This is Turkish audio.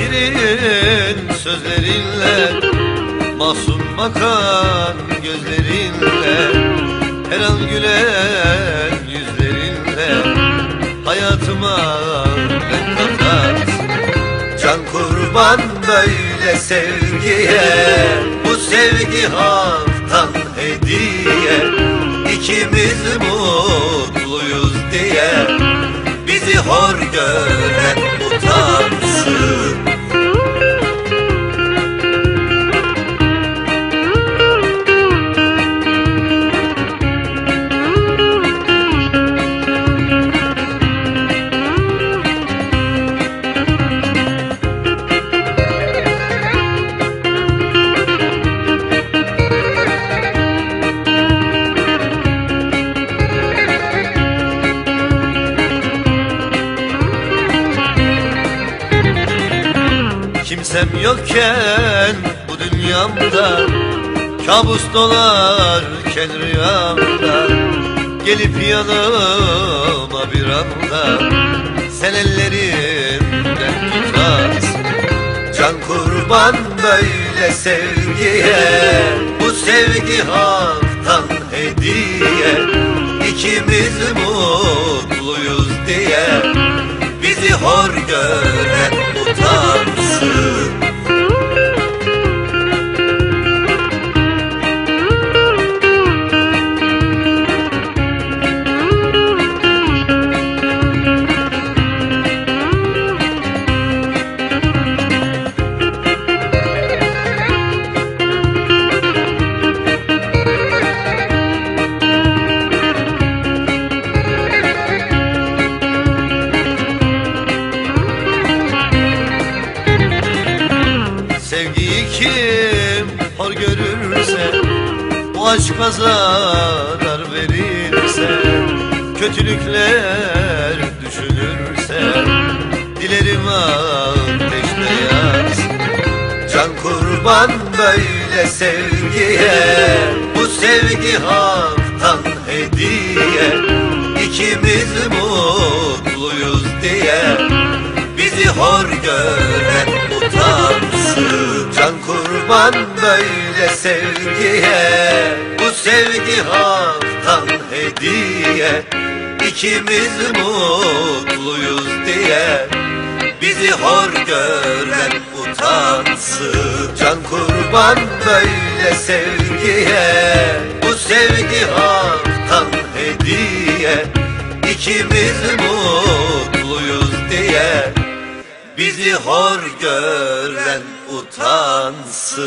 şirin sözlerinle Masum bakan gözlerinle Her an gülen yüzlerinle. Hayatıma renk katarsın Can kurban böyle sevgiye. Bu sevgi haktan hediye İkimiz mutluyuz diye. Bizi hor gören Kimsem yokken bu dünyamda Kabus dolarken rüyamda Gelip yanıma bir anda Sen ellerimden tutarsın. Can kurban böyle sevgiye Bu sevgi haktan hediye. İkimiz mutluyuz diye Bizi hor gören kim hor görürse Bu aşka zarar verirse Kötülükler düşünürse Dilerim ateşte yansın Can kurban böyle sevgiye Bu sevgi haktan hediye. İkimiz mutluyuz diye Bizi hor Can kurban böyle sevgiye Bu sevgi haktan hediye. İkimiz mutluyuz diye Bizi hor gören utansın. Can kurban böyle sevgiye Bu sevgi haktan hediye. İkimiz mutluyuz Bizi hor gören utansın